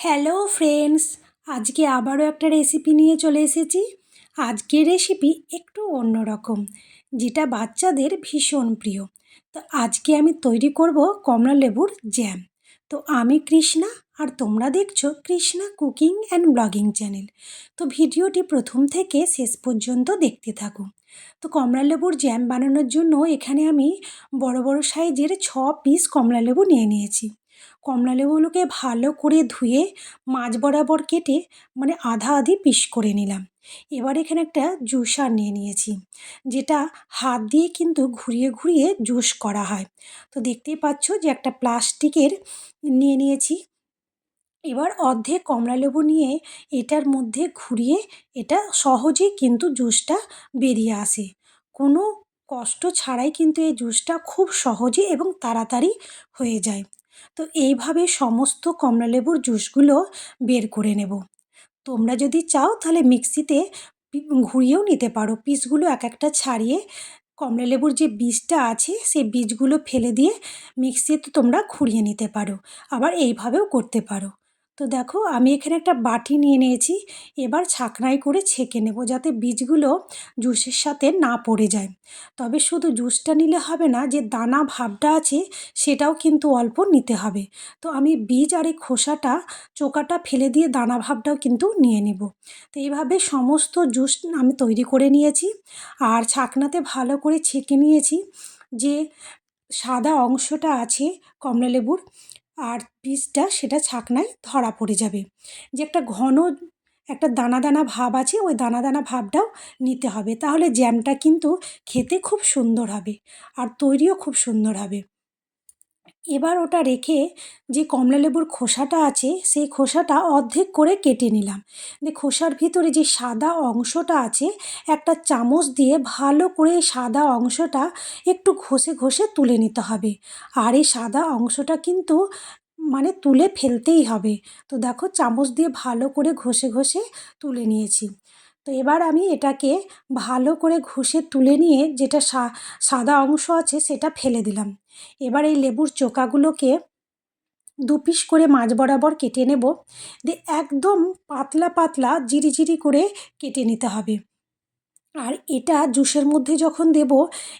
Hello friends আজকে আবারও একটা রেসিপি নিয়ে চলে এসেছি। আজকের রেসিপি একটু অন্যরকম, যেটা বাচ্চাদের ভীষণ প্রিয়। তো আজকে আমি তৈরি করব কমলা লেবুর জ্যাম তো আমি কৃষ্ণা, আর তোমরা দেখছ Krishna cooking and blogging channel. তো ভিডিওটি প্রথম থেকে শেষ পর্যন্ত দেখতে থাকো। তো কমলা লেবুর জ্যাম বানানোর জন্য এখানে আমি বড় বড় সাইজের ছ পিস কমলা লেবু নিয়ে নিয়েছি। কমলা লেবুগুলোকে ভালো করে ধুয়ে মাঝ বরাবর কেটে মানে আধা আধি পিস করে নিলাম। এবার এখানে একটা জুসার নিয়ে নিয়েছি, যেটা হাত দিয়ে কিন্তু ঘুরিয়ে ঘুরিয়ে জুস করা হয়। তো দেখতেই পাচ্ছ যে একটা প্লাস্টিকের নিয়ে নিয়েছি। এবার অর্ধেক কমলা লেবু নিয়ে এটার মধ্যে ঘুরিয়ে এটা সহজেই কিন্তু জুসটা বেরিয়ে আসে। কোনো কষ্ট ছাড়াই কিন্তু এই জুসটা খুব সহজে এবং তাড়াতাড়ি হয়ে যায়। তো এইভাবে সমস্ত কমলালেবুর জুসগুলো বের করে নেব। তোমরা যদি চাও তাহলে মিক্সিতে ঘুরিয়েও নিতে পারো। পিসগুলো এক একটা ছাড়িয়ে কমলালেবুর যে বীজটা আছে সেই বীজগুলো ফেলে দিয়ে মিক্সিতে তোমরা ঘুরিয়ে নিতে পারো। আবার এইভাবেও করতে পারো। তো দেখো, আমি এখানে একটা বাটি নিয়ে নিয়েছি। এবার ছাকনায় করে ছেঁকে নেব যাতে বীজগুলো জুসের সাথে না পড়ে যায়। তবে শুধু জুসটা নিলে হবে না, যে দানা ভাবটা আছে সেটাও কিন্তু অল্প নিতে হবে। তো আমি বীজ আর এই খোসাটা, চোকাটা ফেলে দিয়ে দানা ভাবটাও কিন্তু নিয়ে নেব। তো এইভাবে সমস্ত জুস আমি তৈরি করে নিয়েছি। আর ছাকনাতে ভালো করে ছেঁকে নিয়েছি যে সাদা অংশটা আছে কমলালেবুর আর পিসটা সেটা ছাকনায় ধরা পড়ে যাবে। যে একটা ঘন একটা দানা দানা ভাব আছে, ওই দানা দানা ভাবটাও নিতে হবে। তাহলে জ্যামটা কিন্তু খেতে খুব সুন্দর হবে আর তৈরিও খুব সুন্দর হবে। এবার ওটা রেখে যে কমলালেবুর খোসাটা আছে, সেই খোসাটা অর্ধেক করে কেটে নিলাম। দিয়ে খোসার ভিতরে যে সাদা অংশটা আছে, একটা চামচ দিয়ে ভালো করে সাদা অংশটা একটু ঘষে ঘষে তুলে নিতে হবে। আর এই সাদা অংশটা কিন্তু মানে তুলে ফেলতেই হবে। তো দেখো, চামচ দিয়ে ভালো করে ঘষে ঘষে তুলে নিয়েছি। তো এবার আমি এটাকে ভালো করে ঘষে তুলে নিয়ে যেটা সাদা অংশ আছে সেটা ফেলে দিলাম। এবার এই লেবুর চোকাগুলোকে দু পিস করে মাঝ বরাবর কেটে নেব। দিয়ে একদম পাতলা পাতলা জিরি করে কেটে নিতে হবে। আর এটা জুসের মধ্যে যখন দেব,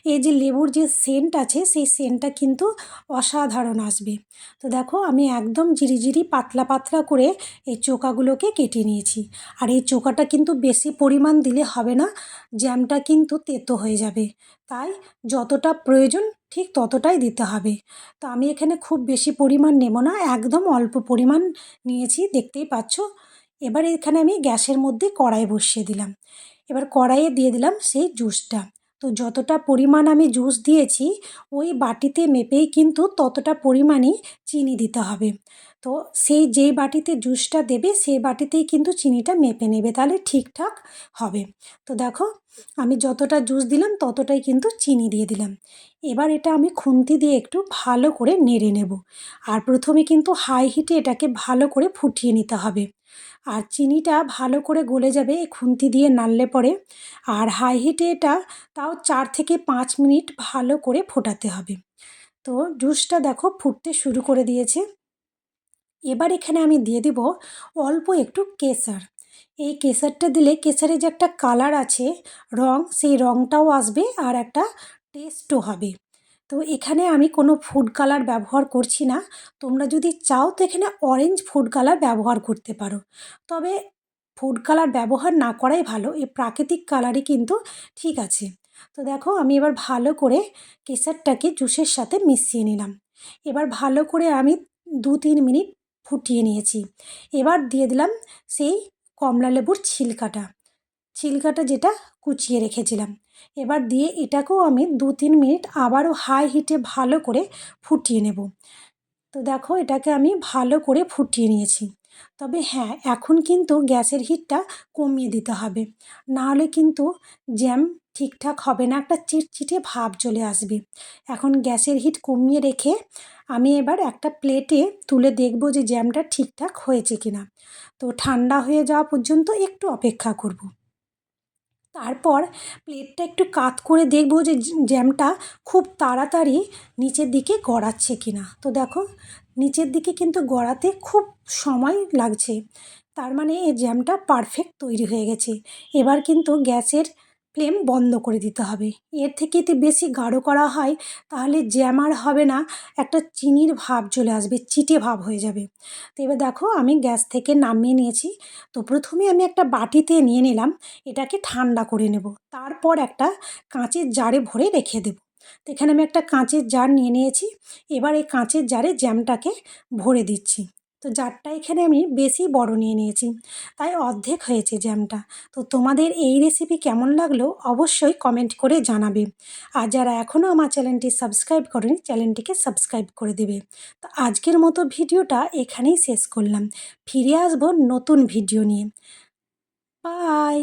এই যে লেবুর যে সেন্ট আছে, সেই সেন্টটা কিন্তু অসাধারণ আসবে। তো দেখো, আমি একদম জিরি পাতলা পাতলা করে এই চোকাগুলোকে কেটে নিয়েছি। আর এই চোকাটা কিন্তু বেশি পরিমাণ দিলে হবে না, জ্যামটা কিন্তু তেতো হয়ে যাবে। তাই যতটা প্রয়োজন, ঠিক ততটাই দিতে হবে। তো আমি এখানে খুব বেশি পরিমাণ নেব না, একদম অল্প পরিমাণ নিয়েছি, দেখতেই পাচ্ছ। এবার এখানে আমি গ্যাসের মধ্যে কড়াই বসিয়ে দিলাম। এবার কড়াইয়ে দিয়ে দিলাম সেই জুসটা তো যতটা পরিমাণ আমি জুস দিয়েছি, ওই বাটিতে মেপেই কিন্তু ততটা পরিমাণই চিনি দিতে হবে। তো সেই যেই বাটিতে জুসটা দেবে, সেই বাটিতেই কিন্তু চিনিটা মেপে নেবে, তাহলে ঠিকঠাক হবে। তো দেখো, আমি যতটা জুস দিলাম, ততটাই কিন্তু চিনি দিয়ে দিলাম। এবার এটা আমি খুন্তি দিয়ে একটু ভালো করে নেড়ে নেব। আর প্রথমে কিন্তু হাই হিটে এটাকে ভালো করে ফুটিয়ে নিতে হবে। আর চিনিটা ভালো করে গলে যাবে খুন্তি দিয়ে নাড়লে পরে। আর হাই হিটে এটা তাও চার থেকে পাঁচ মিনিট ভালো করে ফোটাতে হবে। তো জুসটা দেখো ফুটতে শুরু করে দিয়েছে। এবার এখানে আমি দিয়ে দিব অল্প একটু কেসার। এই কেসারটা দিলে কেসারে যে একটা কালার আছে রং, সেই রংটাও আসবে আর একটা টেস্টও হবে। তো এখানে আমি কোনো ফুড কালার ব্যবহার করছি না। তোমরা যদি চাও তো এখানে অরেঞ্জ ফুড কালার ব্যবহার করতে পারো। তবে ফুড কালার ব্যবহার না করাই ভালো, এই প্রাকৃতিক কালারই কিন্তু ঠিক আছে। তো দেখো আমি এবার ভালো করে কেসারটাকে জুসের সাথে মিশিয়ে নিলাম। এবার ভালো করে আমি দু তিন মিনিট ফুটিয়ে নিয়েছি। এবার দিয়ে দিলাম সেই কমলা লেবুর ছিলকাটা। ছিলকাটা যেটা কুচিয়ে রেখেছিলাম। এবার দিয়ে এটাকেও আমি দু তিন মিনিট আবারও হাই হিটে ভালো করে ফুটিয়ে নেব। তো দেখো এটাকে আমি ভালো করে ফুটিয়ে নিয়েছি। তবে হ্যাঁ এখন কিন্তু গ্যাসের হিটটা কমিয়ে দিতে হবে। নাহলে কিন্তু জ্যাম ঠিকঠাক হবে না, একটা চিটচিটে ভাব চলে আসবে। এখন গ্যাসের হিট কমিয়ে রেখে আমি এবার একটা প্লেটে তুলে দেখব যে জ্যামটা ঠিকঠাক হয়েছে কিনা। তো ঠান্ডা হয়ে যাওয়া পর্যন্ত একটু অপেক্ষা করব। তারপর প্লেটটা একটু কাত করে দেখব যে জ্যামটা খুব তাড়াতাড়ি নিচের দিকে গড়াচ্ছে কি না তো দেখো, নিচের দিকে কিন্তু গড়াতে খুব সময় লাগছে। তার মানে এই জ্যামটা পারফেক্ট তৈরি হয়ে গেছে। এবার কিন্তু গ্যাসের ফ্লেম বন্ধ করে দিতে হবে। এর থেকে যদি বেশি গাঢ় করা হয়, তাহলে জ্যাম আর হবে না, একটা চিনির ভাব চলে আসবে, চিটে ভাব হয়ে যাবে। তো এবার দেখো, আমি গ্যাস থেকে নামিয়ে নিয়েছি। তো প্রথমে আমি একটা বাটিতে নিয়ে নিলাম, এটাকে ঠান্ডা করে নেব। তারপর একটা কাঁচের জারে ভরে রেখে দেবো। তো এখানে আমি একটা কাঁচের জার নিয়ে নিয়েছি। এবার এই কাঁচের জারে জ্যামটাকে ভরে দিচ্ছি। তো জারটা এখানে আমি বেশি বড় নিয়ে নিয়েছি। তাই অর্ধেক হয়েছে জ্যামটা। তো তোমাদের এই রেসিপি কেমন লাগল অবশ্যই কমেন্ট করে জানাবে। আর যারা এখনও আমার চ্যানেলটি সাবস্ক্রাইব করেনি, চ্যানেলটিকে সাবস্ক্রাইব করে দেবে। তো আজকের মতো ভিডিওটা এখানেই শেষ করলাম। ফিরে আসব নতুন ভিডিও নিয়ে। বাই